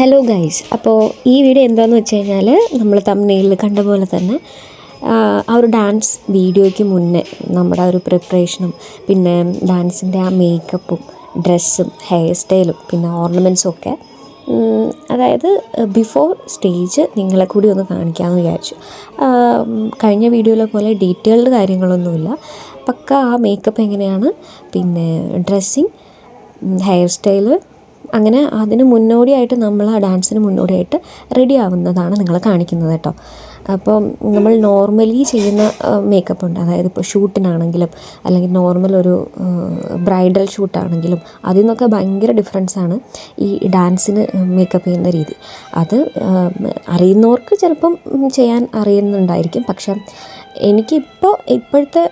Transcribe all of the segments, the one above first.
Hello guys അപ്പോൾ ഈ video എന്താണെന്ന് വെച്ച് കഴിഞ്ഞാൽ നമ്മൾ തമ്മിൽ കണ്ട പോലെ തന്നെ ആ ഒരു ഡാൻസ് വീഡിയോയ്ക്ക് മുന്നേ നമ്മുടെ ഒരു പ്രിപ്പറേഷനും പിന്നെ ഡാൻസിന്റെ ആ മേക്കപ്പും ഡ്രസ്സും ഹെയർ സ്റ്റൈലും പിന്നെ ഓർണമെന്റ്സും ഒക്കെ അതായത് ബിഫോർ സ്റ്റേജ് നിങ്ങളെ കൂടി ഒന്ന് കാണിക്കാമെന്ന് വിചാരിച്ചു. കഴിഞ്ഞ വീഡിയോയിലെ പോലെ ഡീറ്റെയിൽഡ് കാര്യങ്ങളൊന്നുമില്ല. പക്ക ആ മേക്കപ്പ് എങ്ങനെയാണ്? പിന്നെ ഡ്രസ്സിങ് ഹെയർ സ്റ്റൈൽ അങ്ങനെ അതിന് മുന്നോടിയായിട്ട് നമ്മൾ ആ ഡാൻസിന് മുന്നോടിയായിട്ട് റെഡി ആവുന്നതാണ് നിങ്ങൾ കാണിക്കുന്നത് കേട്ടോ. അപ്പം നമ്മൾ നോർമലി ചെയ്യുന്ന മേക്കപ്പ് ഉണ്ട്. അതായത് ഇപ്പോൾ ഷൂട്ടിനാണെങ്കിലും അല്ലെങ്കിൽ നോർമൽ ഒരു ബ്രൈഡൽ ഷൂട്ടാണെങ്കിലും അതിൽ നിന്നൊക്കെ ഭയങ്കര ഡിഫറൻസാണ് ഈ ഡാൻസിന് മേക്കപ്പ് ചെയ്യുന്ന രീതി. അത് അറിയുന്നവർക്ക് ചിലപ്പം ചെയ്യാൻ അറിയുന്നുണ്ടായിരിക്കും. പക്ഷേ എനിക്കിപ്പോൾ ഇപ്പോഴത്തെ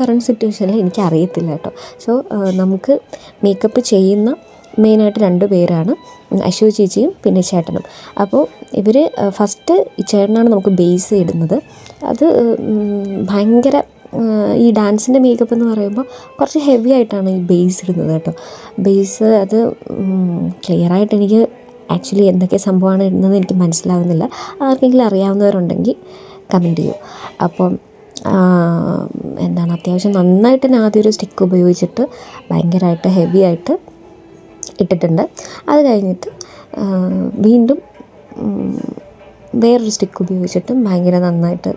കറണ്ട് സിറ്റുവേഷനിൽ എനിക്ക് അറിയത്തില്ല കേട്ടോ. സോ നമുക്ക് മേക്കപ്പ് ചെയ്യുന്ന മെയിനായിട്ട് രണ്ട് പേരാണ്. അശു ചേച്ചിയും പിന്നെ ചേട്ടനും. അപ്പോൾ ഇവർ ഫസ്റ്റ് ഈ ചേട്ടനാണ് നമുക്ക് ബേസ് ഇടുന്നത്. അത് ഭയങ്കര ഈ ഡാൻസിന്റെ മേക്കപ്പ് എന്ന് പറയുമ്പോൾ കുറച്ച് ഹെവി ആയിട്ടാണ് ഈ ബേസ് ഇടുന്നത് കേട്ടോ. ബേസ് അത് ക്ലിയർ ആയിട്ട് എനിക്ക് ആക്ച്വലി എന്തൊക്കെ സംഭവമാണ് ഇടുന്നത് എനിക്ക് മനസ്സിലാകുന്നില്ല ആർക്കെങ്കിലും അറിയാവുന്നവരുണ്ടെങ്കിൽ കമന്റ് ചെയ്യൂ. അപ്പം എന്താണ് അത്യാവശ്യം നന്നായിട്ട് ഞാൻ ആദ്യം ഒരു സ്റ്റിക്ക് ഉപയോഗിച്ചിട്ട് ഭയങ്കരമായിട്ട് ഹെവി ആയിട്ട് ഇട്ടിട്ടുണ്ട്. അത് കഴിഞ്ഞിട്ട് വീണ്ടും വേറൊരു സ്റ്റിക്ക് ഉപയോഗിച്ചിട്ടും ഭയങ്കര നന്നായിട്ട്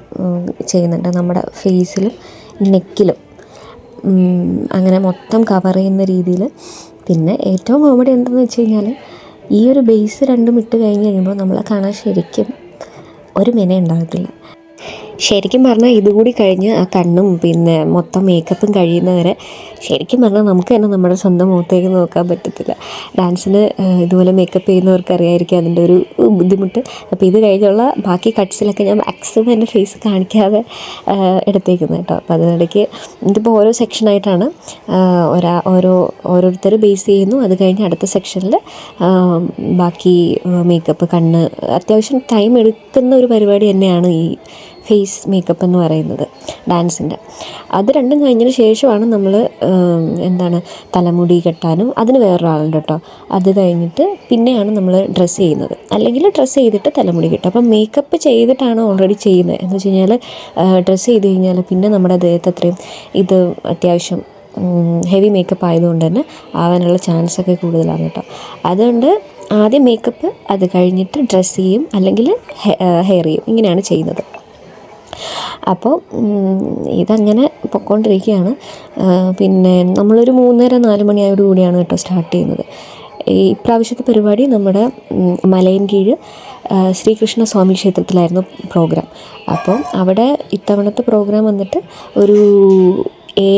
ചെയ്യുന്നുണ്ട് നമ്മുടെ ഫേസിലും നെക്കിലും. അങ്ങനെ മൊത്തം കവർ ചെയ്യുന്ന രീതിയിൽ പിന്നെ ഏറ്റവും കോമഡി എന്തെന്ന് വെച്ച് കഴിഞ്ഞാൽ ഈ ഒരു ബേസ് രണ്ടും ഇട്ട് കഴിഞ്ഞ് കഴിയുമ്പോൾ നമ്മളെ കാണാൻ ശരിക്കും ഒരു മെന ഉണ്ടാകത്തില്ല ശരിക്കും പറഞ്ഞാൽ ഇതുകൂടി കഴിഞ്ഞ് ആ കണ്ണും പിന്നെ മൊത്തം മേക്കപ്പും കഴിയുന്നവരെ ശരിക്കും പറഞ്ഞാൽ നമുക്ക് തന്നെ നമ്മുടെ സ്വന്തം മുഖത്തേക്ക് നോക്കാൻ പറ്റത്തില്ല. ഡാൻസിന് ഇതുപോലെ മേക്കപ്പ് ചെയ്യുന്നവർക്ക് അറിയായിരിക്കും അതിന്റെ ഒരു ബുദ്ധിമുട്ട്. അപ്പോൾ ഇത് കഴിഞ്ഞുള്ള ബാക്കി കട്ട്സിലൊക്കെ ഞാൻ മാക്സിമം എന്റെ ഫേസ് കാണിക്കാതെ എടുത്തേക്കുന്നത് കേട്ടോ. അപ്പോൾ അതിനിടയ്ക്ക് ഇതിപ്പോൾ ഓരോ സെക്ഷനായിട്ടാണ് ഒരാ ഓരോ ഓരോരുത്തർ ബേസ് ചെയ്യുന്നു. അത് കഴിഞ്ഞ് അടുത്ത സെക്ഷനിൽ ബാക്കി മേക്കപ്പ് കണ്ണ് അത്യാവശ്യം ടൈം എടുക്കുന്ന ഒരു പരിപാടി തന്നെയാണ് ഈ ഫേസ് മേക്കപ്പ് എന്ന് പറയുന്നത് ഡാൻസിന്റെ. അത് രണ്ടും കഴിഞ്ഞതിന് ശേഷമാണ് നമ്മൾ എന്താണ് തലമുടി കെട്ടാനും അതിന് വേറൊരാളുണ്ട് കേട്ടോ. അത് കഴിഞ്ഞിട്ട് പിന്നെയാണ് നമ്മൾ ഡ്രസ്സ് ചെയ്യുന്നത്. അല്ലെങ്കിൽ ഡ്രസ്സ് ചെയ്തിട്ട് തലമുടി കെട്ടും അപ്പം മേക്കപ്പ് ചെയ്തിട്ടാണ് ഓൾറെഡി ചെയ്യുന്നത്. എന്ന് വെച്ച് കഴിഞ്ഞാൽ ഡ്രസ്സ് ചെയ്ത് കഴിഞ്ഞാൽ പിന്നെ നമ്മുടെ ദേഹത്ത് അത്രയും ഇത് അത്യാവശ്യം ഹെവി മേക്കപ്പ് ആയതുകൊണ്ട് തന്നെ ആവാനുള്ള ചാൻസ് ഒക്കെ കൂടുതലാണ് കേട്ടോ. അതുകൊണ്ട് ആദ്യം മേക്കപ്പ് അത് കഴിഞ്ഞിട്ട് ഡ്രസ്സ് ചെയ്യും അല്ലെങ്കിൽ ഹെയർ ചെയ്യും. ഇങ്ങനെയാണ് ചെയ്യുന്നത്. അപ്പോൾ ഇതങ്ങനെ പൊയ്ക്കൊണ്ടിരിക്കുകയാണ് ആ, പിന്നെ നമ്മളൊരു മൂന്നര നാല് മണിയായോട് കൂടിയാണ് കേട്ടോ സ്റ്റാർട്ട് ചെയ്യുന്നത്. ഈ ഇപ്രാവശ്യത്തെ പരിപാടി നമ്മുടെ മലയൻ കീഴ് ശ്രീകൃഷ്ണ സ്വാമി ക്ഷേത്രത്തിലായിരുന്നു പ്രോഗ്രാം. അപ്പോൾ അവിടെ ഇത്തവണത്തെ പ്രോഗ്രാം വന്നിട്ട് ഒരു ഏ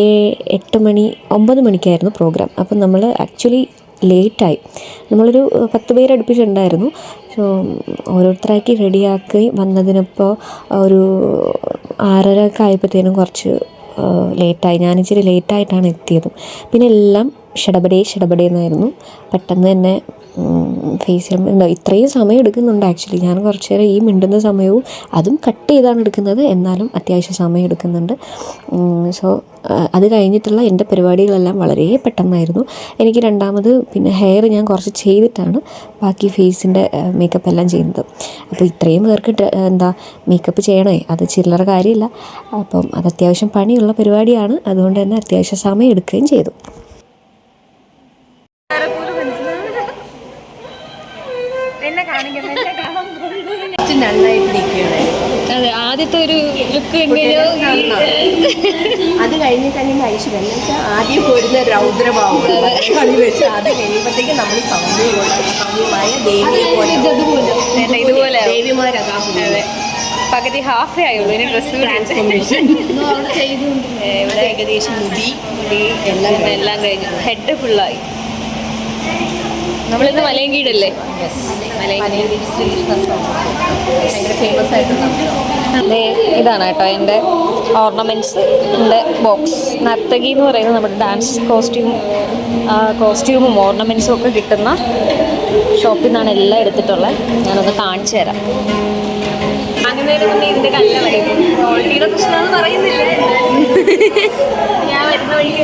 എട്ട് മണി ഒമ്പത് മണിക്കായിരുന്നു പ്രോഗ്രാം. അപ്പം നമ്മൾ ആക്ച്വലി ലേറ്റായി. നമ്മളൊരു പത്ത് പേര് അടുപ്പിച്ചുണ്ടായിരുന്നു സോ ഓരോരുത്തരാക്കി റെഡിയാക്കി വന്നതിനിപ്പോൾ ഒരു ആറര ഒക്കെ ആയപ്പോഴത്തേനും കുറച്ച് ലേറ്റായി. ഞാൻ ഇച്ചിരി ലേറ്റായിട്ടാണ് എത്തിയതും. പിന്നെ എല്ലാം ഷടപടേ ഷടപടേ എന്നായിരുന്നു പെട്ടെന്ന് തന്നെ എന്താ ഇത്രയും സമയം എടുക്കുന്നുണ്ട് ആക്ച്വലി ഞാൻ കുറച്ച് നേരം ഈ മിണ്ടുന്ന സമയവും അതും കട്ട് ചെയ്താണ് എടുക്കുന്നത്. എന്നാലും അത്യാവശ്യം സമയം എടുക്കുന്നുണ്ട്. സോ അത് കഴിഞ്ഞിട്ടുള്ള എന്റെ പരിപാടികളെല്ലാം വളരെ പെട്ടെന്നായിരുന്നു. എനിക്ക് രണ്ടാമത് പിന്നെ ഹെയർ ഞാൻ കുറച്ച് ചെയ്തിട്ടാണ് ബാക്കി ഫേസിന്റെ മേക്കപ്പ് എല്ലാം ചെയ്യുന്നത്. അപ്പോൾ ഇത്രയും പേർക്ക് എന്താ മേക്കപ്പ് ചെയ്യണേ? അത് ചില്ലറ കാര്യമില്ല. അപ്പം അത് അത്യാവശ്യം പണിയുള്ള പരിപാടിയാണ്. അതുകൊണ്ട് തന്നെ അത്യാവശ്യം സമയം എടുക്കുകയും ചെയ്തു. അതെ ആദ്യത്തെ ഒരു ലുക്ക് എങ്ങനെയോ അത് കഴിഞ്ഞിട്ട് അല്ലെങ്കിൽ ഐശ്വര്യം എന്ന് വെച്ചാൽ ആദ്യം പോരുന്ന രൗദ്രഭാവം. വെച്ച് അത് കഴിയുമ്പോഴത്തേക്ക് നമ്മൾ സൗമ്യമായ ദേവിയെ ഇതുപോലെ. ദേവിമാരതാ പകുതി ഹാഫേ ആയുള്ളൂ ഇനി ഡ്രസ്സ് ഏകദേശം മുടി എല്ലാം. എല്ലാം കഴിഞ്ഞു. ഹെഡ് ഫുള്ളായി നമ്മളിന്ന് മലയങ്കീടല്ലേ? ഇതാണ് കേട്ടോ എന്റെ ഓർണമെന്റ്സ് എന്റെ ബോക്സ് നർത്തകി എന്ന് പറയുന്നത് നമ്മുടെ ഡാൻസ് കോസ്റ്റ്യൂം കോസ്റ്റ്യൂമും ഓർണമെന്റ്സും ഒക്കെ കിട്ടുന്ന ഷോപ്പിൽ നിന്നാണ് എല്ലാം എടുത്തിട്ടുള്ളത്. ഞാനൊന്ന് കാണിച്ചു തരാം. വാങ്ങുന്നതിന് മുന്നേ ഇതിന്റെ കല്ലറയും ക്വാളിറ്റിയുടെ പ്രശ്നമെന്ന് പറയുന്നില്ല. ഞാൻ വരുന്ന വഴിക്ക്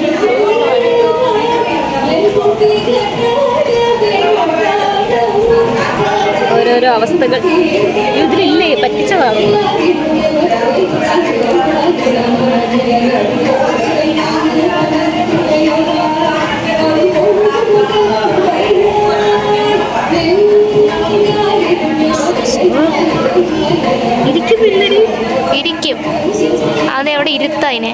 അവസ്ഥകൾ. ഇതിലില്ലേ? പറ്റിച്ചതാണ്? ഇരിക്കും. അതെവിടെ ഇരുത്തതിനെ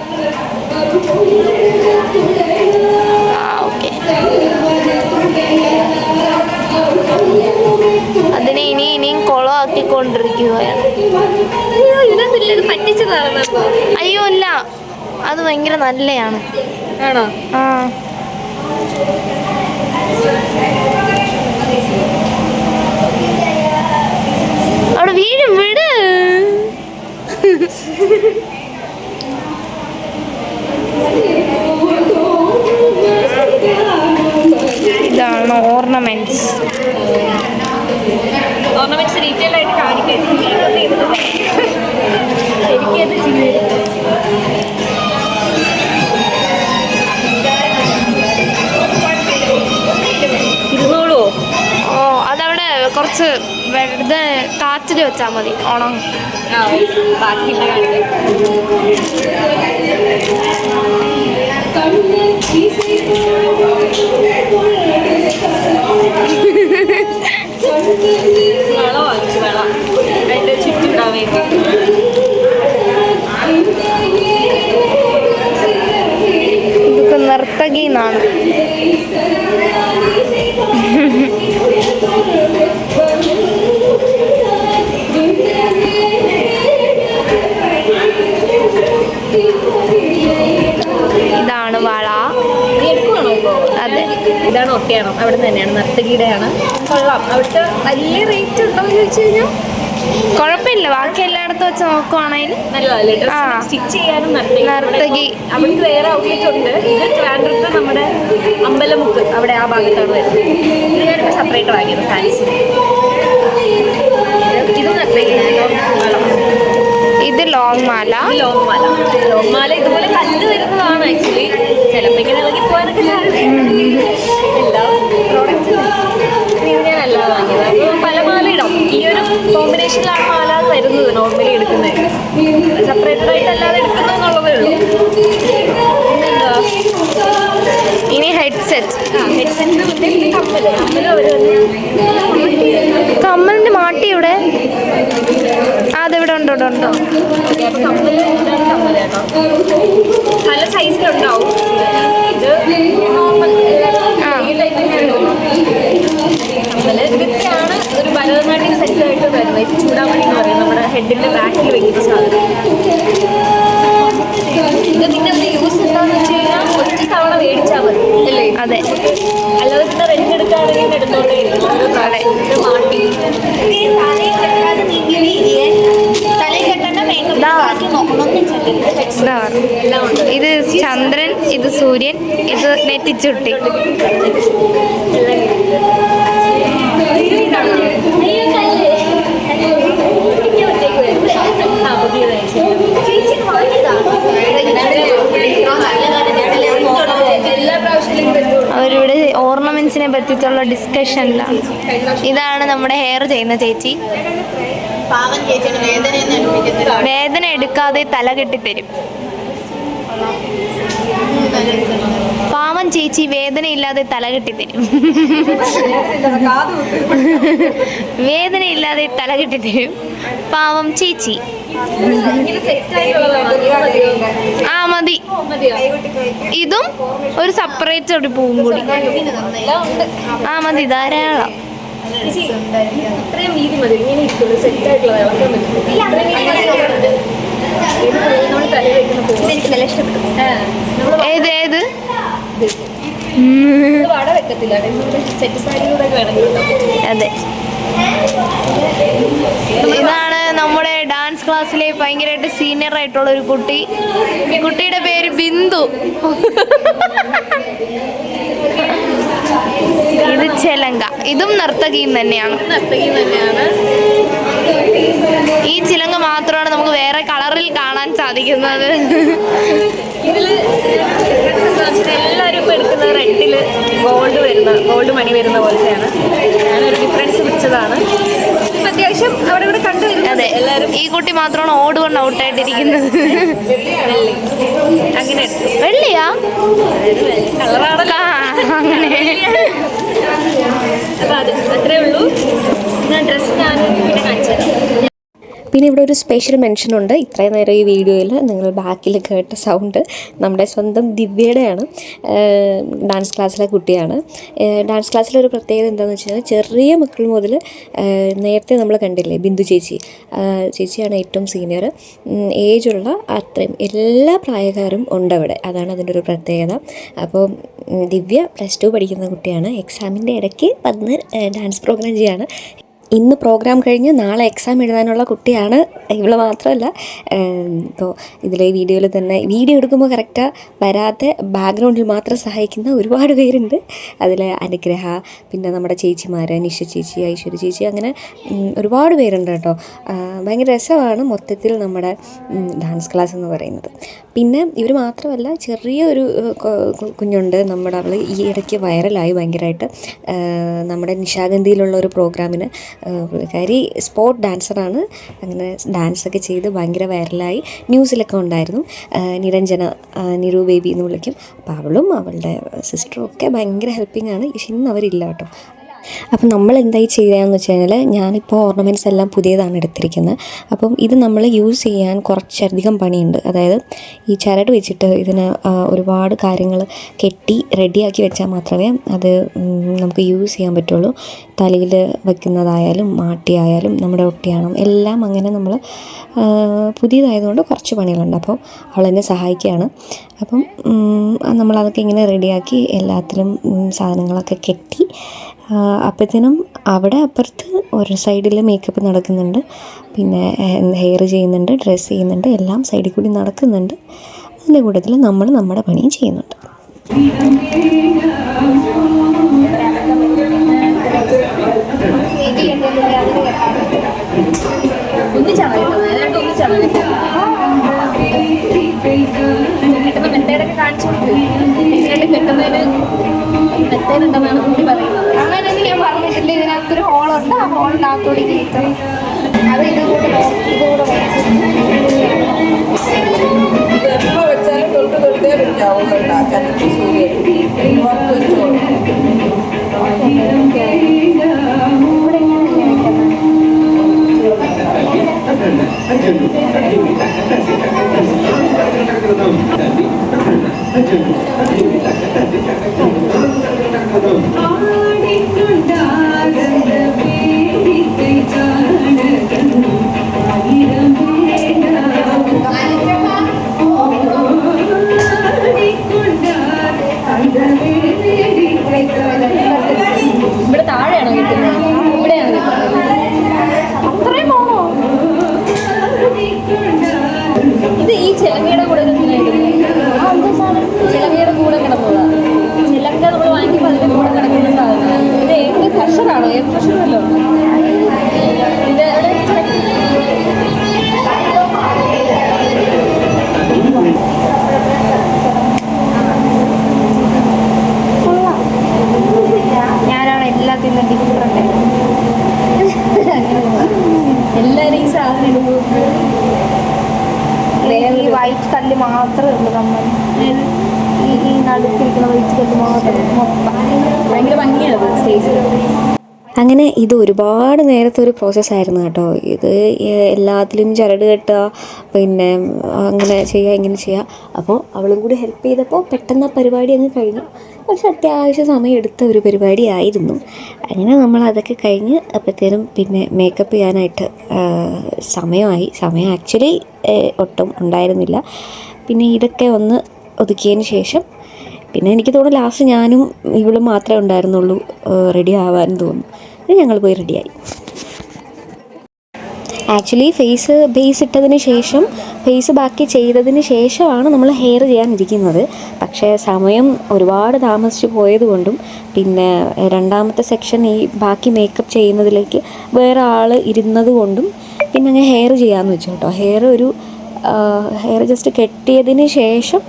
ആ ഓക്കെ. അതിനെ കൊളമാക്കിക്കൊണ്ടിരിക്കുകയാണ് അയ്യോ അല്ല. അത് ഭയങ്കര നല്ലതാണ് ആണോ? ആ. അവിടെ വീഴും വിട്. ഇതാണ് ഓർണമെന്റ്സ് ഓർണമെന്റ്സ് ഡീറ്റെയിൽ ആയിട്ട് കാണിക്കാം എനിക്കത് ഇരുന്നോളൂ ഓ അതവിടെ കുറച്ച് വെറുതെ കാറ്റിൽ വെച്ചാൽ മതി. ഓണം ബാക്കിയില്ല ബാക്കിയുള്ള കാണിക്കാം വള വാങ്ങിച്ചു വള അതിന്റെ ചുറ്റിടാൻ വേണ്ടി ഇതൊക്കെ നർത്തകി എന്നാണ് കൊള്ളാം അവിടുത്തെ വലിയ റേറ്റ് ഉണ്ടോ എന്ന് ചോദിച്ചു കഴിഞ്ഞാൽ കുഴപ്പമില്ല. ബാക്കി എല്ലായിടത്തും വെച്ച് നോക്കുവാണെങ്കിൽ സ്റ്റിച്ച് ചെയ്യാനും നർത്തകി. അവിടുത്തെ വേറെ ഔട്ട്ലെറ്റ് ഉണ്ട്. ഇത് ട്രാൻഡ്രത്ത് നമ്മുടെ അമ്പലമുക്ക് അവിടെ ആ ഭാഗത്താണ് വരുന്നത്. ഇത് ഞാനിപ്പോൾ സെപ്പറേറ്റ് വാങ്ങിയത് ഫാൻസി ഇത് ഇത് ലോങ് മാല. ലോങ് മാല. ലോങ് മാല ഇതുപോലെ കല്ല് വരുന്നതാണ് ആക്ച്വലി ചിലപ്പോൾ ഇങ്ങനെ ഇളകി പോകാനൊക്കെ എല്ലാ പ്രോഡക്റ്റും ഇത് ഞാൻ അല്ല വാങ്ങിയത് അപ്പോൾ പല മാല ഇടാം ഈ ഒരു കോമ്പിനേഷനിലാണ് മാല തരുന്നത് നോർമലി എടുക്കുന്നത്. സെപ്പറേറ്റഡ് ആയിട്ട് അല്ലാതെ എടുക്കുന്നതെന്നുള്ളതേ ഉള്ളൂ. പിന്നെന്താ? ഇനി ഹെഡ്സെറ്റ് കമ്മൽ കമ്മലിന്റെ മാട്ടി ഇവിടെ അതെവിടെ ഉണ്ടോ ഉണ്ടോ. കേട്ടോ. പല സൈസിലുണ്ടാവും ഇത് നോർമൽ. ഈ ഇതൊക്കെയാണ് ഭരതനാട്യം സെറ്റ് ആയിട്ട് വരുന്നത്. ഇത് ചൂടാമണി എന്ന് പറയുന്നത് നമ്മുടെ ഹെഡിന്റെ ബാക്കിൽ വെക്കുന്ന സാധനം. ഇത് പിന്നെ അത് യൂസ് എന്താന്ന് വെച്ച് കഴിഞ്ഞാൽ ഒറ്റ തവണ മേടിച്ചാൽ മതി. അല്ലേ? അതെ. അല്ലാതെ പിന്നെ റെന്റ് എടുക്കാണെങ്കിൽ എടുത്തോണ്ടേ ഇത് ചന്ദ്രൻ ഇത് സൂര്യൻ ഇത് നെറ്റിച്ചുട്ടി ആ പുതിയതായി എല്ലാ പ്രാവശ്യത്തിലും അവരിവിടെ ഓർണമെന്റ്സിനെ പറ്റിയിട്ടുള്ള ഡിസ്കഷനിലാണ് ഇതാണ് നമ്മുടെ ഹെയർ ചെയ്യുന്ന ചേച്ചി. വേദന എടുക്കാതെ തല കെട്ടിത്തരും. പാവം ചേച്ചി വേദനയില്ലാതെ തലകെട്ടി തരും വേദനയില്ലാതെ തലകെട്ടി തരും പാവം ചേച്ചി? ആ മതി. ഇതും ഒരു സെപ്പറേറ്റ് ഒരു പൂവും കൂടി. ആ മതി ധാരാളം. ഏത് ഏത്? വട വെക്കത്തില്ല. സെറ്റ് സാരിയുടെ വേണമെങ്കിൽ അതെ. ഇതാണ് നമ്മുടെ ഡാൻസ് ക്ലാസ്സിലെ ഭയങ്കരമായിട്ട് സീനിയർ ആയിട്ടുള്ള ഒരു കുട്ടി. കുട്ടിയുടെ പേര് ബിന്ദു. ഇത് ചെലങ്ക. ഇതും നർത്തകിയും തന്നെയാണ്. നർത്തകി തന്നെയാണ് ഈ ചിലങ്ക മാത്രമാണ് നമുക്ക് വേറെ കളറിൽ കാണാൻ സാധിക്കുന്നത്. ഇതിൽ എല്ലാവരും ഇപ്പൊ എടുക്കുന്ന റെഡിൽ ഗോൾഡ് വരുന്ന ഗോൾഡ് മണി വരുന്ന പോലത്തെയാണ്. ഞാനൊരു ഡിഫറൻസ് വെച്ചതാണ്. അത്യാവശ്യം അവിടെ ഇവിടെ കണ്ടു അതെ എല്ലാവരും. ഈ കുട്ടി മാത്രമാണ് ഓട് കൊണ്ട് ഔട്ടായിട്ടിരിക്കുന്നത് അങ്ങനെ വെള്ളിയാ? കളറാണല്ലോ. അങ്ങനെ. അപ്പൊ അത് അത്രേ ഉള്ളൂ. ഞാൻ ഡ്രസ്സ് ഞാൻ പിന്നെ കാണിച്ചു തരാം. പിന്നെ ഇവിടെ ഒരു സ്പെഷ്യൽ മെൻഷൻ ഉണ്ട്. ഇത്രയും നേരം ഈ വീഡിയോയിൽ നിങ്ങൾ ബാക്കിൽ കേട്ട സൗണ്ട് നമ്മുടെ സ്വന്തം ദിവ്യയുടെയാണ്. ഡാൻസ് ക്ലാസ്സിലെ കുട്ടിയാണ്. ഡാൻസ് ക്ലാസ്സിലെ ഒരു പ്രത്യേകത എന്താണെന്ന് വെച്ച് കഴിഞ്ഞാൽ ചെറിയ മക്കൾ മുതൽ നേരത്തെ നമ്മൾ കണ്ടില്ലേ ബിന്ദു ചേച്ചി. ചേച്ചിയാണ് ഏറ്റവും സീനിയർ ഏജുള്ള അത്രയും എല്ലാ പ്രായക്കാരും ഉണ്ട് അവിടെ. അതാണ് അതിന്റെ ഒരു പ്രത്യേകത. അപ്പോൾ ദിവ്യ പ്ലസ് ടു പഠിക്കുന്ന കുട്ടിയാണ്. എക്സാമിന്റെ ഇടയ്ക്ക് വന്ന് ഡാൻസ് പ്രോഗ്രാം ചെയ്യാണ്. ഇന്ന് പ്രോഗ്രാം കഴിഞ്ഞ് നാളെ എക്സാം എഴുതാനുള്ള കുട്ടിയാണ് ഇവൾ മാത്രമല്ല. ഇപ്പോൾ ഇതിലെ വീഡിയോയിൽ തന്നെ വീഡിയോ എടുക്കുമ്പോൾ കറക്റ്റ് വരാതെ ബാക്ക്ഗ്രൗണ്ടിൽ മാത്രം സഹായിക്കുന്ന ഒരുപാട് പേരുണ്ട്. അതിൽ അനുഗ്രഹ പിന്നെ നമ്മുടെ ചേച്ചിമാർ നിഷ ചേച്ചി ഐശ്വര്യ ചേച്ചി അങ്ങനെ ഒരുപാട് പേരുണ്ട് കേട്ടോ. ഭയങ്കര രസമാണ് മൊത്തത്തിൽ നമ്മുടെ ഡാൻസ് ക്ലാസ് എന്ന് പറയുന്നത്. പിന്നെ ഇവർ മാത്രമല്ല ചെറിയൊരു കുഞ്ഞുണ്ട്. നമ്മുടെ അവൾ ഈ ഇടയ്ക്ക് വൈറലായി ഭയങ്കരമായിട്ട് നമ്മുടെ നിശാഗന്ധിയിലുള്ള ഒരു പ്രോഗ്രാമിന് പുള്ളിക്കാരി സ്പോർട്ട് ഡാൻസറാണ് അങ്ങനെ ഡാൻസൊക്കെ ചെയ്ത് ഭയങ്കര വൈറലായി ന്യൂസിലൊക്കെ ഉണ്ടായിരുന്നു. നിരഞ്ജന നിരു ബേബി എന്ന് വിളിക്കും. അപ്പോൾ അവളും അവളുടെ സിസ്റ്ററും ഒക്കെ ഭയങ്കര ഹെൽപ്പിംഗ് ആണ്. പക്ഷെ ഇന്ന് അവരില്ല കേട്ടോ. അപ്പം നമ്മൾ എന്തായി ചെയ്യുകയെന്ന് വെച്ച് കഴിഞ്ഞാൽ ഞാനിപ്പോൾ ഓർണമെന്റ്സ് എല്ലാം പുതിയതാണ് എടുത്തിരിക്കുന്നത്. അപ്പം ഇത് നമ്മൾ യൂസ് ചെയ്യാൻ കുറച്ചധികം പണിയുണ്ട്. അതായത് ഈ ചരട് വെച്ചിട്ട് ഇതിന് ഒരുപാട് കാര്യങ്ങൾ കെട്ടി റെഡിയാക്കി വെച്ചാൽ മാത്രമേ അത് നമുക്ക് യൂസ് ചെയ്യാൻ പറ്റുള്ളൂ. തലയിൽ വെക്കുന്നതായാലും മാട്ടിയായാലും നമ്മുടെ ഒട്ടിയാണം എല്ലാം അങ്ങനെ നമ്മൾ പുതിയതായതുകൊണ്ട് കുറച്ച് പണികളുണ്ട്. അപ്പോൾ അവളെന്നെ സഹായിക്കുകയാണ്. അപ്പം നമ്മളതൊക്കെ ഇങ്ങനെ റെഡിയാക്കി എല്ലാത്തിലും സാധനങ്ങളൊക്കെ കെട്ടി അപ്പോഴത്തേനും അവിടെ അപ്പുറത്ത് ഒരു സൈഡിൽ മേക്കപ്പ് നടക്കുന്നുണ്ട്. പിന്നെ ഹെയർ ചെയ്യുന്നുണ്ട് ഡ്രസ്സ് ചെയ്യുന്നുണ്ട് എല്ലാം സൈഡിൽ കൂടി നടക്കുന്നുണ്ട്. അതിന്റെ കൂട്ടത്തിൽ നമ്മൾ നമ്മുടെ പണിയും ചെയ്യുന്നുണ്ട്. കാണിച്ചു കൊടുക്കും കെട്ടുന്നതിന് ഉണ്ടെന്നാണ് കുട്ടി പറയുന്നത്. അങ്ങനെയൊന്നും ഞാൻ പറഞ്ഞിട്ടില്ല. ഇതിനകത്തൊരു ഹോളുണ്ട് ആ ഹോളിനകത്തോട് കയറ്റണം അത് ഇതുകൂടെ ഇതുകൂടെ ഇത് എപ്പോൾ വെച്ചാലും തൊട്ട് തൊട്ടേ വെക്കാവും ചന്ദ്രൻ സൂര്യൻ ഓർത്ത് വെച്ചോളൂ ഇവിടെ ഇത് ഒരുപാട് നേരത്തെ ഒരു പ്രോസസ്സായിരുന്നു കേട്ടോ. ഇത് എല്ലാത്തിലും ചരട് കെട്ടുക പിന്നെ അങ്ങനെ ചെയ്യുക ഇങ്ങനെ ചെയ്യുക. അപ്പോൾ അവളും കൂടി ഹെൽപ്പ് ചെയ്തപ്പോൾ പെട്ടെന്ന് ആ പരിപാടി അങ്ങ് കഴിഞ്ഞു. പക്ഷെ അത്യാവശ്യം സമയം എടുത്ത ഒരു പരിപാടി ആയിരുന്നു. അങ്ങനെ നമ്മൾ അതൊക്കെ കഴിഞ്ഞ് അപ്പോഴത്തേനും പിന്നെ മേക്കപ്പ് ചെയ്യാനായിട്ട് സമയമായി. സമയം ആക്ച്വലി ഒട്ടും ഉണ്ടായിരുന്നില്ല. പിന്നെ ഇതൊക്കെ ഒന്ന് ഒതുക്കിയതിന് ശേഷം പിന്നെ എനിക്ക് തോന്നുന്നു ലാസ്റ്റ് ഞാനും ഇവളും മാത്രമേ ഉണ്ടായിരുന്നുള്ളൂ റെഡി ആവാൻ തോന്നുന്നു. പിന്നെ ഞങ്ങൾ പോയി റെഡിയായി ആക്ച്വലി ഫേസ് ബേസ് ഇട്ടതിന് ശേഷം ഫേസ് ബാക്കി ചെയ്തതിന് ശേഷമാണ് നമ്മൾ ഹെയർ ചെയ്യാനിരിക്കുന്നത്. പക്ഷേ സമയം ഒരുപാട് താമസിച്ചു പോയതുകൊണ്ടും പിന്നെ രണ്ടാമത്തെ സെക്ഷൻ ഈ ബാക്കി മേക്കപ്പ് ചെയ്യുന്നതിലേക്ക് വേറെ ആൾ ഇരുന്നത് കൊണ്ടും പിന്നെ അങ്ങ് ഹെയർ ചെയ്യാമെന്ന് വെച്ചു കേട്ടോ. ഹെയർ ഒരു ഹെയർ ജസ്റ്റ് കെട്ടിയതിന് ശേഷം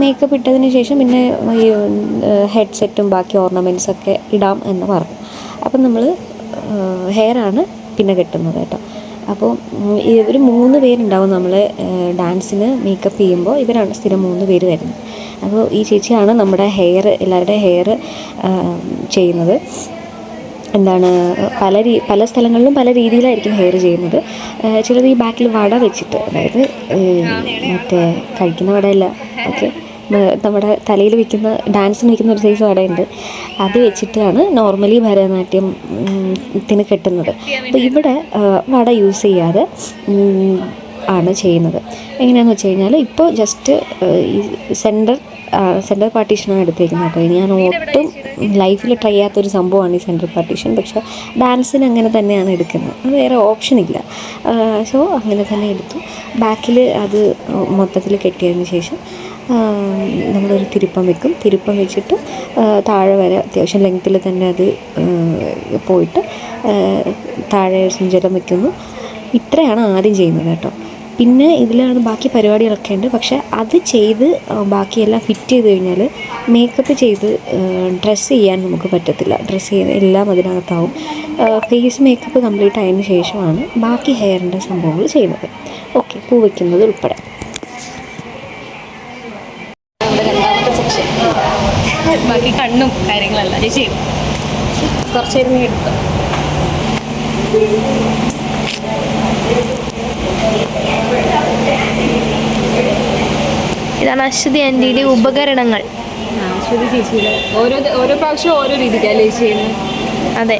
മേക്കപ്പ് ഇട്ടതിന് ശേഷം പിന്നെ ഈ ഹെഡ്സെറ്റും ബാക്കി ഓർണമെന്റ്സൊക്കെ ഇടാം എന്ന് പറഞ്ഞു. അപ്പം നമ്മൾ ഹെയറാണ് പിന്നെ കെട്ടുന്നത് കേട്ടോ. അപ്പോൾ ഇവർ മൂന്ന് പേരുണ്ടാവും നമ്മൾ ഡാൻസിന് മേക്കപ്പ് ചെയ്യുമ്പോൾ ഇവരാണ് സ്ഥിരം മൂന്ന് പേര് വരുന്നത്. അപ്പോൾ ഈ ചേച്ചിയാണ് നമ്മുടെ ഹെയർ എല്ലാവരുടെ ഹെയർ ചെയ്യുന്നത്. എന്താണ് പല രീ പല സ്ഥലങ്ങളിലും പല രീതിയിലായിരിക്കും ഹെയർ ചെയ്യുന്നത്. ചിലത് ഈ ബാക്കിൽ വട വെച്ചിട്ട് അതായത് മറ്റേ കഴിക്കുന്ന വടയല്ല. ഓക്കെ. നമ്മുടെ തലയിൽ വയ്ക്കുന്ന ഡാൻസ് വയ്ക്കുന്ന ഒരു സൈസ് വടയുണ്ട്. അത് വെച്ചിട്ടാണ് നോർമലി ഭരതനാട്യം ഉം, ത്തിന് കെട്ടുന്നത്. അപ്പോൾ ഇവിടെ വട യൂസ് ചെയ്യാതെ ആണ് ചെയ്യുന്നത്. എങ്ങനെയാണെന്ന് വെച്ച് കഴിഞ്ഞാൽ ഇപ്പോൾ ജസ്റ്റ് ഈ സെന്റർ സെന്റർ പാർട്ടീഷനാണ് എടുത്തേക്കുന്നത്. കേട്ടോ ഞാൻ ഒട്ടും ലൈഫിൽ ട്രൈ ചെയ്യാത്തൊരു സംഭവമാണ് ഈ സെന്റർ പാർട്ടീഷൻ പക്ഷേ ഡാൻസിന് അങ്ങനെ തന്നെയാണ് എടുക്കുന്നത്. വേറെ ഓപ്ഷൻ ഇല്ല. സോ അങ്ങനെ തന്നെ എടുത്തു. ബാക്കിൽ അത് മൊത്തത്തിൽ കെട്ടിയതിന് ശേഷം നമ്മളൊരു തിരുപ്പം വെക്കും. തിരുപ്പം വെച്ചിട്ട് താഴെ വരെ അത്യാവശ്യം ലെങ്ത്തിൽ തന്നെ അത് പോയിട്ട് താഴെ ജലം വെക്കുന്നു. ഇത്രയാണ് ആദ്യം ചെയ്യുന്നത് കേട്ടോ. പിന്നെ ഇതിലാണ് ബാക്കി പരിപാടികളൊക്കെ ഉണ്ട്. പക്ഷേ അത് ചെയ്ത് ബാക്കിയെല്ലാം ഫിറ്റ് ചെയ്ത് കഴിഞ്ഞാൽ മേക്കപ്പ് ചെയ്ത് ഡ്രസ്സ് ചെയ്യാൻ നമുക്ക് പറ്റത്തില്ല. ഡ്രസ്സ് ചെയ്ത് എല്ലാം അതിനകത്താവും. ഫേസ് മേക്കപ്പ് കംപ്ലീറ്റ് ആയതിനു ശേഷമാണ് ബാക്കി ഹെയറിന്റെ സംഭവങ്ങൾ ചെയ്യുന്നത്. ഓക്കെ പൂ വയ്ക്കുന്നത് ഉൾപ്പെടെ നമ്മുടെ രണ്ടാമത്തെ സെക്ഷൻ ബാക്കി കണ്ണും കാര്യങ്ങളെല്ലാം. ചേച്ചി കുറച്ച് നേരം എടുത്തു ഇതാണ് അശ്വതി ആന്റിയുടെ ഉപകരണങ്ങൾ. ശ്രുതി ചേച്ചിയുടെ. ഓരോ ഓരോ പ്രാവശ്യം ഓരോ രീതിക്കല്ലേ ചേച്ചി ചെയ്യുന്നത്? അതെ.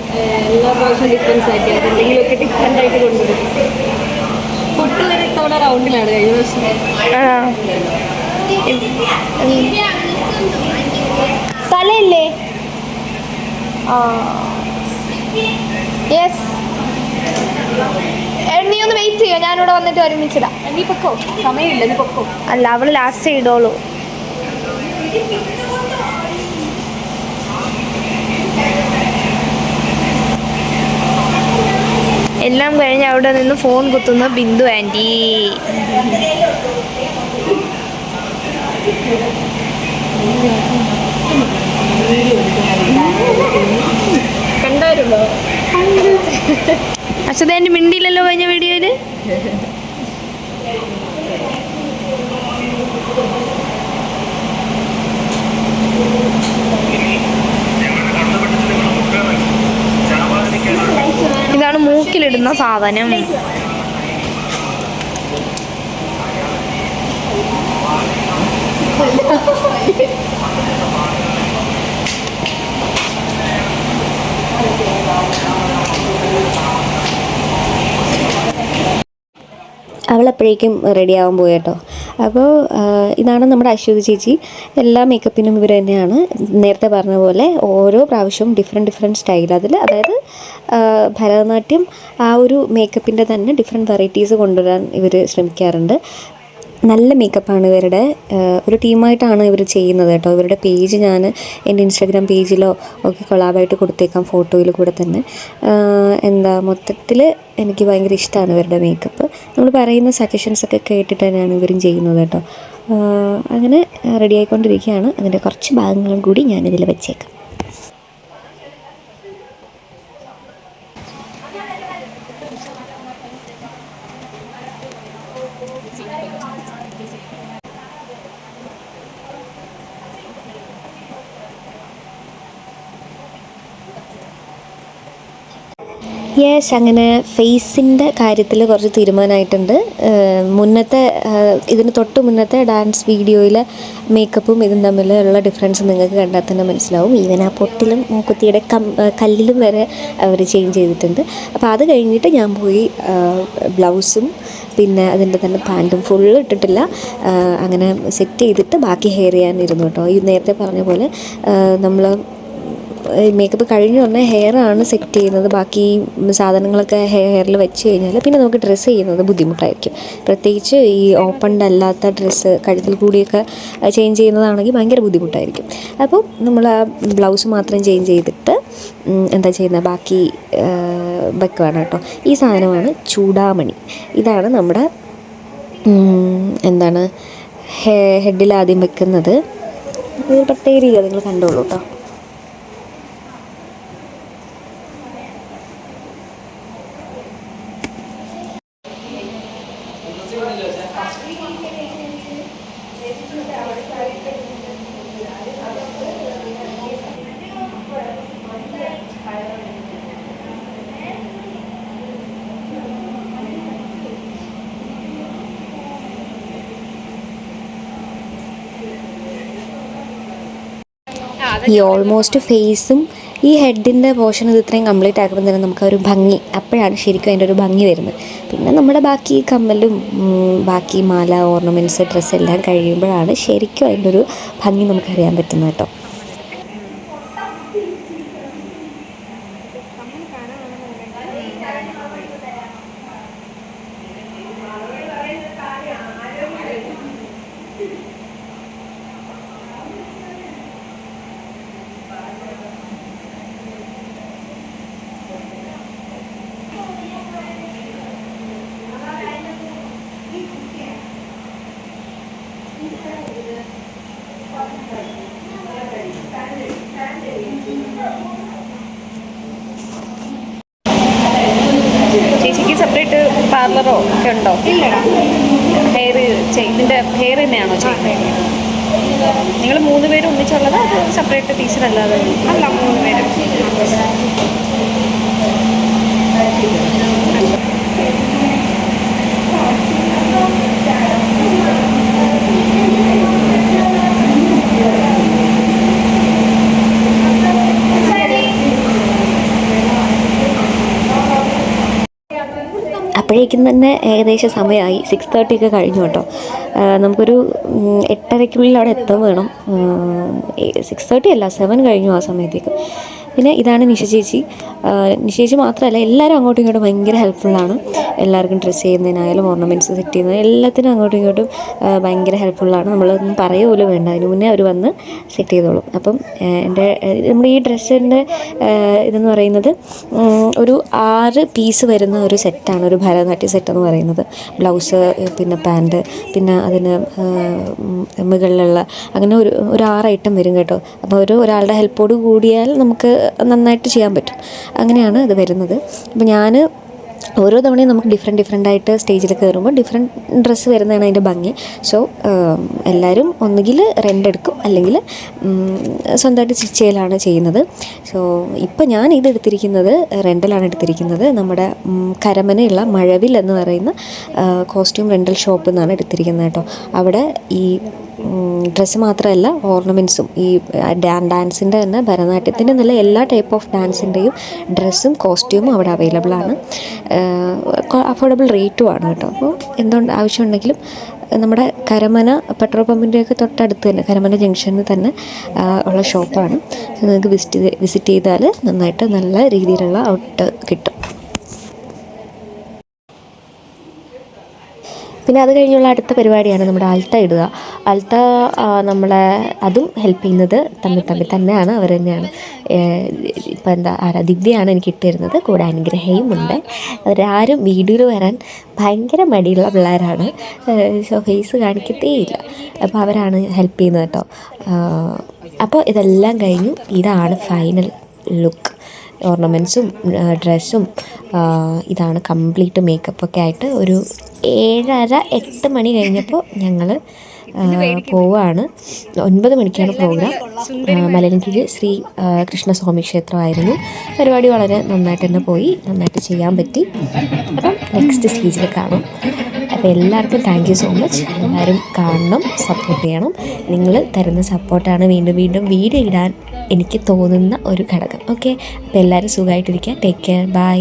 എല്ലാ പ്രാവശ്യം ഡിഫറൻസ് ആക്കി അത് എന്തെങ്കിലുമൊക്കെ ഡിഫറെന്റ് ആയിട്ട് കൊണ്ടുവരും. പൊട്ട് വരെ ഇത്തവണ റൗണ്ടിലാണ് കഴിഞ്ഞ ദിവസം സ്ഥലമില്ലേ യെസ് നീ ഒന്ന് വെയിറ്റ് ചെയ്യുക ഞാനിവിടെ വന്നിട്ട് ഒരുമിച്ചിടാം. നീ പൊക്കോ? സമയമില്ല നീ പൊക്കോ? അല്ല അവൾ ലാസ്റ്റ് ചെയ്തോളൂ. എല്ലാം കഴിഞ്ഞ് അവിടെ നിന്ന് ഫോൺ കുത്തുന്ന ബിന്ദു ആന്റി. കണ്ടായിരുന്നോ? അശ്വതി ആന്റി മിണ്ടിയില്ലല്ലോ കഴിഞ്ഞ വീഡിയോയിൽ? ഇതാണ് മൂക്കിലിടുന്ന സാധനം. അവളപ്പോഴേക്കും റെഡി ആവാൻ പോയി കേട്ടോ. അപ്പോൾ ഇതാണ് നമ്മുടെ അശ്വതി ചേച്ചി. എല്ലാ മേക്കപ്പിനും ഇവർ തന്നെയാണ്. നേരത്തെ പറഞ്ഞ പോലെ ഓരോ പ്രാവശ്യവും ഡിഫറെന്റ് ഡിഫറെന്റ് സ്റ്റൈൽ അതിൽ അതായത് ഭരതനാട്യം ആ ഒരു മേക്കപ്പിന്റെ തന്നെ ഡിഫറെന്റ് വെറൈറ്റീസ് കൊണ്ടുവരാൻ ഇവർ ശ്രമിക്കാറുണ്ട്. നല്ല മേക്കപ്പാണ് ഇവരുടെ. ഒരു ടീമായിട്ടാണ് ഇവർ ചെയ്യുന്നത് കേട്ടോ. ഇവരുടെ പേജ് ഞാൻ എന്റെ ഇൻസ്റ്റാഗ്രാം പേജിലോ ഒക്കെ കൊളാബായിട്ട് കൊടുത്തേക്കാം ഫോട്ടോയിൽ കൂടെ തന്നെ. എന്താ മൊത്തത്തിൽ എനിക്ക് ഭയങ്കര ഇഷ്ടമാണ് ഇവരുടെ മേക്കപ്പ് നമ്മൾ പറയുന്ന സജഷൻസ് ഒക്കെ കേട്ടിട്ട് തന്നെയാണ് ഇവരും ചെയ്യുന്നത് കേട്ടോ. അങ്ങനെ റെഡി ആയിക്കൊണ്ടിരിക്കുകയാണ്. അതിന്റെ കുറച്ച് ഭാഗങ്ങളും കൂടി ഞാനിതിൽ വെച്ചേക്കാം. യെസ് അങ്ങനെ ഫേസിന്റെ കാര്യത്തിൽ കുറച്ച് തീരുമാനമായിട്ടുണ്ട്. മുന്നത്തെ ഇതിന് തൊട്ട് മുന്നത്തെ ഡാൻസ് വീഡിയോയിലെ മേക്കപ്പും ഇതും തമ്മിലുള്ള ഡിഫറൻസ് നിങ്ങൾക്ക് കണ്ടാൽ തന്നെ മനസ്സിലാവും. ഈവൻ ആ പൊട്ടിലും മൂക്കുത്തിയുടെ കല്ലിലും വരെ അവർ ചേഞ്ച് ചെയ്തിട്ടുണ്ട്. അപ്പോൾ അത് കഴിഞ്ഞിട്ട് ഞാൻ പോയി ബ്ലൗസും പിന്നെ അതിന്റെ തന്നെ പാന്റും ഫുള്ള് ഇട്ടിട്ടില്ല. അങ്ങനെ സെറ്റ് ചെയ്തിട്ട് ബാക്കി ഹെയർ ചെയ്യാനിരുന്നു കേട്ടോ. ഈ നേരത്തെ പറഞ്ഞ പോലെ നമ്മൾ മേക്കപ്പ് കഴിഞ്ഞ് ഉടനെ ഹെയറാണ് സെറ്റ് ചെയ്യുന്നത്. ബാക്കി സാധനങ്ങളൊക്കെ ഹെയറിൽ വെച്ച് കഴിഞ്ഞാൽ പിന്നെ നമുക്ക് ഡ്രസ്സ് ചെയ്യുന്നത് ബുദ്ധിമുട്ടായിരിക്കും. പ്രത്യേകിച്ച് ഈ ഓപ്പൺഡ് അല്ലാത്ത ഡ്രസ്സ് കഴുത്തിൽ കൂടിയൊക്കെ ചേഞ്ച് ചെയ്യുന്നതാണെങ്കിൽ ഭയങ്കര ബുദ്ധിമുട്ടായിരിക്കും. അപ്പോൾ നമ്മൾ ആ ബ്ലൗസ് മാത്രം ചേഞ്ച് ചെയ്തിട്ട് എന്താ ചെയ്യുന്നത്? ബാക്കി വെക്കുവാണ് കേട്ടോ. ഈ സാധനമാണ് ചൂടാമണി. ഇതാണ് നമ്മുടെ എന്താണ് ഹെഡിൽ ആദ്യം വെക്കുന്നത്. ഒരു പ്രത്യേക രീതി നിങ്ങൾ കണ്ടോളൂ കേട്ടോ. ഈ ഓൾമോസ്റ്റ് ഫേസും ഈ ഹെഡിന്റെ പോർഷൻ ഇത് ഇത്രയും കംപ്ലീറ്റ് ആക്കുമ്പോൾ തന്നെ നമുക്ക് ഒരു ഭംഗി. അപ്പോഴാണ് ശരിക്കും അതിന്റെ ഒരു ഭംഗി വരുന്നത്. പിന്നെ നമ്മുടെ ബാക്കി കമ്മലും ബാക്കി മാല ഓർണമെന്റ്സ് ഡ്രസ്സ് എല്ലാം കഴിയുമ്പോഴാണ് ശരിക്കും അതിന്റെ ഒരു ഭംഗി നമുക്കറിയാൻ പറ്റുന്നത് കേട്ടോ ചേച്ചിക്ക് സെപ്പറേറ്റ് പാർലറോ ഒക്കെ ഉണ്ടോ? ഹെയർ ഇതിന്റെ ഹെയർ തന്നെയാണോ ചെയ്യുന്നത് നിങ്ങൾ മൂന്ന് പേര് ഒന്നിച്ചുള്ളത് അത് സെപ്പറേറ്റ് ടീച്ചറല്ലാതെ അല്ല മൂന്ന് പേരും. അപ്പോഴേക്കും തന്നെ ഏകദേശം സമയമായി. സിക്സ് തേർട്ടി ഒക്കെ കഴിഞ്ഞു കേട്ടോ. നമുക്കൊരു എട്ടരയ്ക്കുള്ളിൽ അവിടെ എത്താൻ വേണം. സിക്സ് തേർട്ടി അല്ല സെവൻ കഴിഞ്ഞു ആ സമയത്തേക്ക്. പിന്നെ ഇതാണ് നിഷ ചേച്ചി. നിഷ ചേച്ചി മാത്രമല്ല എല്ലാവരും അങ്ങോട്ടും ഇങ്ങോട്ടും ഭയങ്കര ഹെൽപ്ഫുള്ളാണ് എല്ലാവർക്കും ഡ്രസ്സ് ചെയ്യുന്നതിനായാലും ഓർണമെന്റ്സ് സെറ്റ് ചെയ്യുന്നതിന് എല്ലാത്തിനും അങ്ങോട്ടും ഇങ്ങോട്ടും ഭയങ്കര ഹെൽപ്ഫുള്ളാണ് നമ്മളൊന്നും പറയുക പോലും വേണ്ട. അതിന് മുന്നേ അവർ വന്ന് സെറ്റ് ചെയ്തോളും. അപ്പം എന്റെ നമ്മുടെ ഈ ഡ്രസ്സിന്റെ ഇതെന്ന് പറയുന്നത് ഒരു ആറ് പീസ് വരുന്ന ഒരു സെറ്റാണ് ഒരു ഭരതനാട്യ സെറ്റ് എന്ന് പറയുന്നത്. ബ്ലൗസ് പിന്നെ പാന്റ് പിന്നെ അതിന് മുകളിലുള്ള അങ്ങനെ ഒരു ഒരു ആറ് ഐറ്റം വരും കേട്ടോ. അപ്പോൾ ഒരു ഒരാളുടെ ഹെൽപ്പോട് കൂടിയാൽ നമുക്ക് നന്നായിട്ട് ചെയ്യാൻ പറ്റും. അങ്ങനെയാണ് ഇത് വരുന്നത്. അപ്പോൾ ഞാൻ ഓരോ തവണയും നമുക്ക് ഡിഫറെന്റ് ഡിഫറെന്റ് ആയിട്ട് സ്റ്റേജിൽ കയറുമ്പോൾ ഡിഫറെന്റ് ഡ്രസ്സ് വരുന്നതാണ് അതിന്റെ ഭംഗി. സോ എല്ലാവരും ഒന്നുകിൽ റെന്റ് എടുക്കും അല്ലെങ്കിൽ സ്വന്തമായിട്ട് സ്റ്റിച്ച് ചെയ്യലാണ് ചെയ്യുന്നത്. സോ ഇപ്പം ഞാൻ ഇത് എടുത്തിരിക്കുന്നത് റെന്റലാണ് എടുത്തിരിക്കുന്നത്. നമ്മുടെ കരമനയുള്ള മഴവിൽ എന്ന് പറയുന്ന കോസ്റ്റ്യൂം റെന്റൽ ഷോപ്പിൽ നിന്നാണ് എടുത്തിരിക്കുന്നത് കേട്ടോ. അവിടെ ഈ ഡ്രസ്സ് മാത്രമല്ല ഓർണമെന്റ്സും ഈ ഡാൻ ഡാൻസിന്റെ തന്നെ ഭരതനാട്യത്തിന്റെ നല്ല എല്ലാ ടൈപ്പ് ഓഫ് ഡാൻസിന്റെയും ഡ്രസ്സും കോസ്റ്റ്യൂമും അവിടെ അവൈലബിൾ ആണ്. അഫോർഡബിൾ റേറ്റും ആണ് കേട്ടോ. അപ്പോൾ എന്തുകൊണ്ട് ആവശ്യമുണ്ടെങ്കിലും നമ്മുടെ കരമന പെട്രോൾ പമ്പിന്റെയൊക്കെ തൊട്ടടുത്ത് തന്നെ കരമന ജംഗ്ഷനിൽ തന്നെ ഉള്ള ഷോപ്പാണ് നിങ്ങൾക്ക് വിസിറ്റ് വിസിറ്റ് ചെയ്താൽ നന്നായിട്ട് നല്ല രീതിയിലുള്ള ഔട്ട് കിട്ടും. പിന്നെ അത് കഴിഞ്ഞുള്ള അടുത്ത പരിപാടിയാണ് നമ്മുടെ അൽത്ത ഇടുക. അൽത്ത നമ്മളെ അതും ഹെൽപ്പ് ചെയ്യുന്നത് തമ്മിൽ തമ്മിൽ തന്നെയാണ്. അവർ തന്നെയാണ്. ഇപ്പം എന്താ ആരാ ദിവ്യയാണ് എനിക്ക് ഇട്ടിരുന്നത്. കൂടെ അനുഗ്രഹയും ഉണ്ട്. അവരാരും വീഡിയോയിൽ വരാൻ ഭയങ്കര മടിയുള്ള പിള്ളേരാണ്. സോ ഫേസ് കാണിക്കത്തേയില്ല അപ്പോൾ അവരാണ് ഹെൽപ്പ് ചെയ്യുന്നത് കേട്ടോ. അപ്പോൾ ഇതെല്ലാം കഴിഞ്ഞു. ഇതാണ് ഫൈനൽ ലുക്ക് ഓർണമെന്റ്സും ഡ്രസ്സും ഇതാണ് കംപ്ലീറ്റ് മേക്കപ്പൊക്കെ ആയിട്ട് ഒരു ഏഴര എട്ട് മണി കഴിഞ്ഞപ്പോൾ ഞങ്ങൾ പോവാണ്. ഒൻപത് മണിക്കാണ് പ്രോഗ്രാം. മലയൻകീഴ് ശ്രീ കൃഷ്ണസ്വാമി ക്ഷേത്രമായിരുന്നു. പരിപാടി വളരെ നന്നായിട്ട് തന്നെ പോയി നന്നായിട്ട് ചെയ്യാൻ പറ്റി. അപ്പം നെക്സ്റ്റ് സ്റ്റേജിൽ കാണാം. അപ്പോൾ എല്ലാവർക്കും താങ്ക് യു സോ മച്ച് എല്ലാവരും കാണണം സപ്പോർട്ട് ചെയ്യണം. നിങ്ങൾ തരുന്ന സപ്പോർട്ടാണ് വീണ്ടും വീണ്ടും വീഡിയോ ഇടാൻ എനിക്ക് തോന്നുന്ന ഒരു ഘടകം. ഓക്കെ അപ്പോൾ എല്ലാവരും സുഖമായിട്ടിരിക്കുക. Take care bye